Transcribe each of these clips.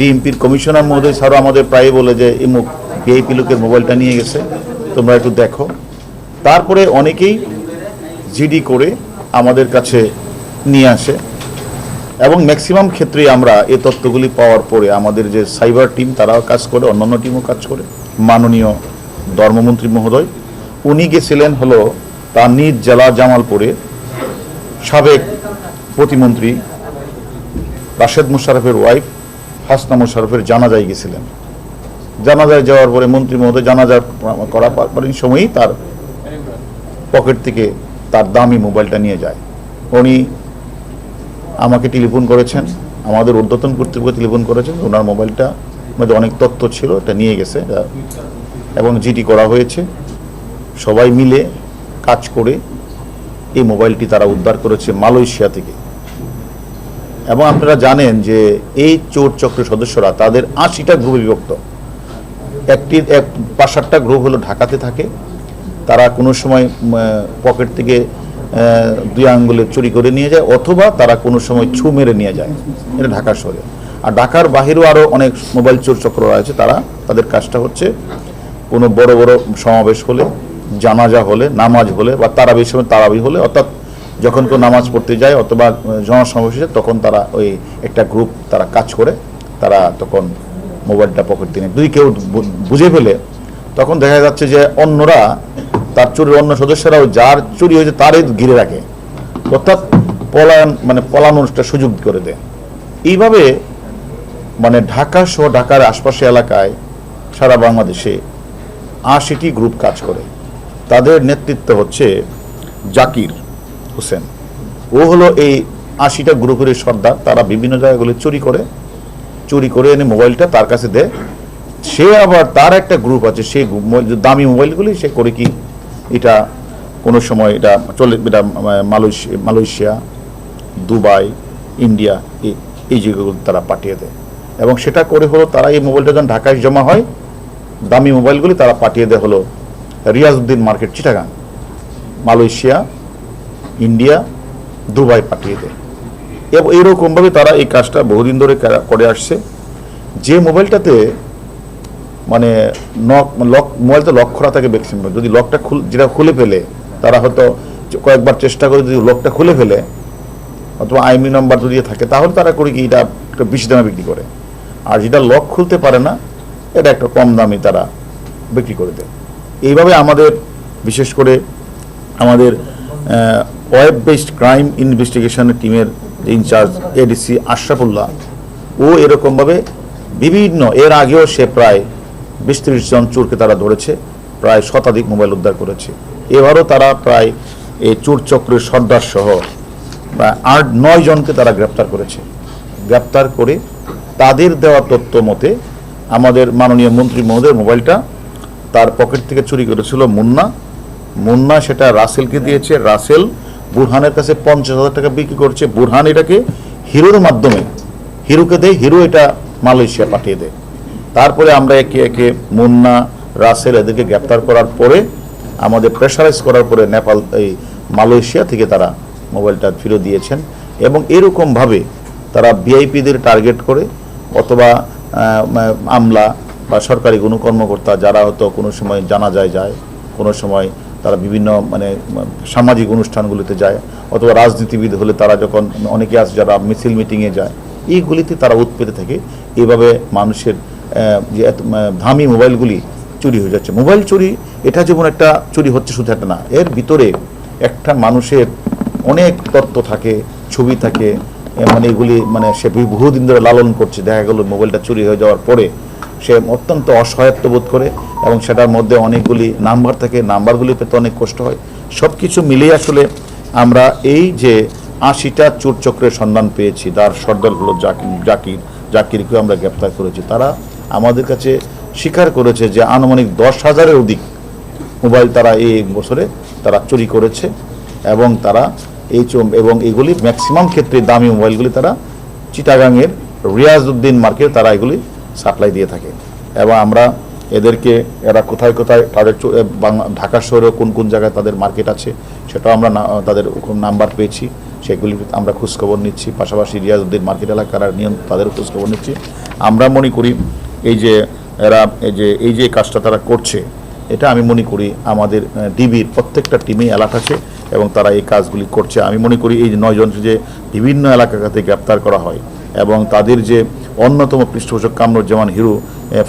ডিএমপির commissioner মহোদয় স্যারও আমাদের প্রায় বলে যে, এই ভিআইপি লোকের মোবাইলটা নিয়ে গেছে, তোমরা একটু দেখো। তারপরে অনেকেই জিডি করে আমাদের কাছে নিয়ে আসে। এবং ম্যাক্সিমাম ক্ষেত্রেই আমরা এ তথ্যগুলি পাওয়ার পরে আমাদের যে সাইবার টিম, তারাও কাজ করে, অন্যান্য টিমও কাজ করে। মাননীয় ধর্মমন্ত্রী মহোদয়, উনি গেছিলেন হলো তার নিজ জেলা জামালপুরে সাবেক প্রতিমন্ত্রী রাশেদ মুশারফের ওয়াইফ হাসনা মুশারফের জানাজায় গেছিলেন। জানাজায় যাওয়ার পরে মন্ত্রী মহোদয় জানাজা করা পরের সময়ই তার পকেট থেকে তার দামি মোবাইলটা নিয়ে যায়। উনি আমাকে টেলিফোন করেছেন, আমাদের ঊর্ধ্বতন কর্তৃপক্ষ টেলিফোন করেছেন ওনার মোবাইলটা মধ্যে অনেক তথ্য ছিল, এটা নিয়ে গেছে এবং জিটি করা হয়েছে। সবাই মিলে কাজ করে এই মোবাইলটি তারা উদ্ধার করেছে মালয়েশিয়া থেকে। এবং আপনারা জানেন যে এই চোর চক্রের সদস্যরা তাদের আশিটা গ্রুপে বিভক্ত। একটি, এক পাঁচ সাতটা গ্রুপ হলো ঢাকাতে থাকে। তারা কোনো সময় পকেট থেকে দুই আঙ্গুলে চুরি করে নিয়ে যায় অথবা তারা কোনো সময় ছু মেরে নিয়ে যায়। এটা ঢাকা শহরে। আর ঢাকার বাহিরেও আরও অনেক মোবাইল চোর চক্র আছে তারা, তাদের কাজটা হচ্ছে কোনো বড় বড় সমাবেশ হলে, জানাজা হলে, নামাজ হলে বা তারাবির সময় তারাবি হলে, অর্থাৎ যখন কেউ নামাজ পড়তে যায় অথবা জনসমাবেশে, তখন তারা ওই একটা গ্রুপ তারা কাজ করে, তারা তখন মোবাইলটা পকেট নেয়। যদি কেউ বুঝে ফেলে, তখন দেখা যাচ্ছে যে অন্যরা, তার চুরির অন্য সদস্যরাও যার চুরি হয়েছে তারই ঘিরে রাখে। অর্থাৎ পলায়ন মানে পলানোর একটা সুযোগ করে দেয়। এইভাবে মানে ঢাকা সহ ঢাকার আশপাশে এলাকায় সারা বাংলাদেশে আশিটি গ্রুপ কাজ করে। তাদের নেতৃত্ব হচ্ছে জাকির। হোসেন। ও হলো এই আশিটা গ্রুপের সর্দার, তারা বিভিন্ন জায়গাগুলো চুরি করে চুরি করে এনে মোবাইলটা তার কাছে দেয়। সে আবার তার একটা গ্রুপ আছে সেই দামি মোবাইলগুলি, সে করে কি এটা কোনো সময় এটা চলে, এটা মালয়েশিয়া, দুবাই, ইন্ডিয়া এই এই জায়গাগুলো তারা পাঠিয়ে দেয়। এবং সেটা করে হলো তারা এই মোবাইলটা যখন ঢাকায় জমা হয়, দামি মোবাইলগুলি তারা পাঠিয়ে দেয় হলো Riazuddin market, Chittagong, Malaysia India Dubai পাঠিয়ে দেয়। এবং, এইরকমভাবে তারা এই কাজটা বহুদিন ধরে করে আসছে। যে মোবাইলটাতে মানে নক, লক মোবাইলটা লক করা থাকে ম্যাক্সিমাম যদি লকটা খুল, যেটা খুলে ফেলে, তারা হয়তো কয়েকবার চেষ্টা করে যদি লকটা খুলে ফেলে, অথবা আইমি নাম্বার যদি থাকে, তাহলে তারা করে কি, এটা একটা বেশি দামে বিক্রি করে। আর যেটা লক খুলতে পারে না, এটা একটা কম দামে তারা বিক্রি করে দেয়। এইভাবে আমাদের, বিশেষ করে আমাদের ওয়েব বেসড ক্রাইম ইনভেস্টিগেশনের টিমের ইনচার্জ এডিসি আশরাফুল্লাহ। ও এরকমভাবে বিভিন্ন, এর আগেও সে প্রায় বিশ ত্রিশ জন চোরকে তারা ধরেছে, প্রায় শতাধিক মোবাইল উদ্ধার করেছে। এবারও তারা প্রায় এই চোর চক্রের সর্দার সহ আট, নয় জনকে তারা গ্রেপ্তার করেছে। গ্রেপ্তার করে তাদের দেওয়া তথ্য মতে আমাদের মাননীয় মন্ত্রী মহোদয়ের মোবাইলটা তার পকেট থেকে চুরি করেছিল মুন্না। মুন্না সেটা রাসেলকে দিয়েছে। রাসেল বুরহানের কাছে পঞ্চাশ হাজার টাকা বিক্রি করছে। বুরহান এটাকে হিরোর মাধ্যমে, হিরোকে দেয়, হিরো এটা মালয়েশিয়া পাঠিয়ে দেয়। তারপরে আমরা একে একে মুন্না, রাসেল এদেরকে গ্রেপ্তার করার পরে, আমাদের প্রেশারাইজ করার পরে নেপাল, এই মালয়েশিয়া থেকে তারা মোবাইলটা ফিরত দিয়েছেন এবং এরকমভাবে তারা ভিআইপিদের টার্গেট করে অথবা আমলা বা সরকারি কোনো কর্মকর্তা যারা হয়তো কোনো সময় জানা যায় যায়, কোনো সময় তারা বিভিন্ন মানে সামাজিক অনুষ্ঠানগুলিতে যায়, অথবা রাজনীতিবিদ হলে তারা যখন অনেকে আছে যারা মিছিল মিটিংয়ে যায়, এইগুলিতে তারা উৎপেতে থাকে। এইভাবে মানুষের যে দামি মোবাইলগুলি চুরি হয়ে যাচ্ছে। মোবাইল চুরি, এটা যেমন একটা চুরি হচ্ছে, শুধু একটা না, এর ভিতরে একটা মানুষের অনেক তত্ত্ব থাকে, ছবি থাকে মানে এগুলি মানে সে বহুদিন ধরে লালন করছে, দেখা গেল মোবাইলটা চুরি হয়ে যাওয়ার পরে সে অত্যন্ত অসহায়ত্ব বোধ করে। এবং সেটার মধ্যে অনেকগুলি নাম্বার থাকে নাম্বারগুলি পেতে অনেক কষ্ট হয়। সব কিছু মিলিয়ে আসলে আমরা এই যে আশিটা চোর চক্রের সন্ধান পেয়েছি তার সর্দার হলো জাকির জাকির জাকিরকে আমরা গ্রেপ্তার করেছি। তারা আমাদের কাছে স্বীকার করেছে যে আনুমানিক দশ হাজারের অধিক মোবাইল তারা এই বছরে তারা চুরি করেছে এবং তারা এই এবং এগুলি ম্যাক্সিমাম ক্ষেত্রে দামি মোবাইলগুলি তারা চিটাগাংয়ের রিয়াজউদ্দিন মার্কেট তারা এগুলি সাপ্লাই দিয়ে থাকে। এবং আমরা এদেরকে, এরা কোথায় কোথায়, তাদের ঢাকা শহরে কোন কোন জায়গায় তাদের মার্কেট আছে, সেটাও আমরা তাদের নাম্বার পেয়েছি। সেগুলি আমরা খোঁজখবর নিচ্ছি, পাশাপাশি রিয়াজউদ্দিন মার্কেট এলাকার নিয়ম, তাদের খোঁজখবর নিচ্ছি। আমরা মনে করি এই যে, এরা, এই যে এই যে কাজটা তারা করছে, এটা আমি মনে করি আমাদের ডিবির প্রত্যেকটা টিমে অ্যালার্ট আছে এবং তারা এই কাজগুলি করছে। আমি মনে করি এই যে নয়জনকে যে বিভিন্ন এলাকা থেকে গ্রেপ্তার করা হয় এবং তাদের যে অন্যতম পৃষ্ঠপোষক কামরুজ্জামান হিরো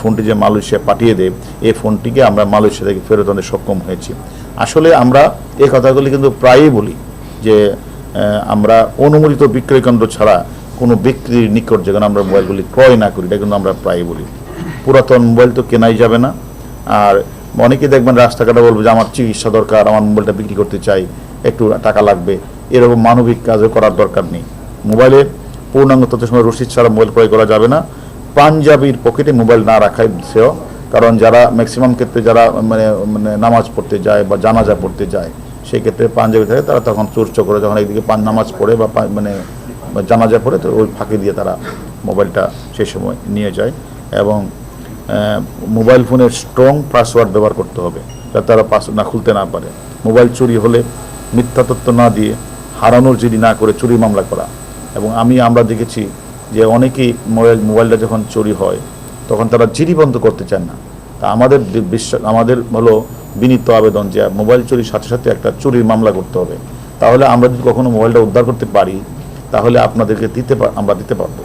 ফোনটি যে মালয়েশিয়া পাঠিয়ে দেয় এই ফোনটিকে আমরা মালয়েশিয়া থেকে ফেরত আনতে সক্ষম হয়েছি। আসলে আমরা এই কথাগুলি কিন্তু প্রায়ই বলি যে আমরা অনুমোদিত বিক্রয় কেন্দ্র ছাড়া কোনো ব্যক্তির নিকট যেখানে আমরা মোবাইলগুলি ক্রয় না করি, এটা কিন্তু আমরা প্রায়ই বলি। পুরাতন মোবাইল তো কেনাই যাবে না। আর অনেকে দেখবেন রাস্তাঘাটে বলব যে, আমার চিকিৎসা দরকার, আমার মোবাইলটা বিক্রি করতে চাই, একটু টাকা লাগবে। এরকম মানবিক কাজও করার দরকার নেই। মোবাইলের পূর্ণাঙ্গ তথ্য সময় রসিদ ছাড়া মোবাইল ক্রয় করা যাবে না। পাঞ্জাবির পকেটে মোবাইল না রাখাই শ্রেয়। কারণ যারা ম্যাক্সিমাম ক্ষেত্রে যারা মানে মানে নামাজ পড়তে যায় বা জানাজা পড়তে যায়, সেই ক্ষেত্রে পাঞ্জাবি থাকে, তারা তখন চোরচ করে যখন একদিকে পান নামাজ পড়ে বা মানে জানাজা পড়ে, তো ওই ফাঁকি দিয়ে তারা মোবাইলটা সেই সময় নিয়ে যায়। এবং মোবাইল ফোনের স্ট্রং পাসওয়ার্ড ব্যবহার করতে হবে, যাতে তারা পাসওয়ার্ড না খুলতে না পারে। মোবাইল চুরি হলে মিথ্যা তথ্য না দিয়ে হারানোর জিডি না করে চুরি মামলা করা। এবং আমি, আমরা দেখেছি যে অনেকেই মোবাইল, মোবাইলটা যখন চুরি হয়, তখন তারা জিডি বন্ধ করতে চান না। তা আমাদের বিশ্ব, আমাদের হলো বিনীত আবেদন যে মোবাইল চুরির সাথে সাথে একটা চুরির মামলা করতে হবে। তাহলে আমরা যদি কখনো মোবাইলটা উদ্ধার করতে পারি, তাহলে আপনাদেরকে দিতে আমরা দিতে পারব।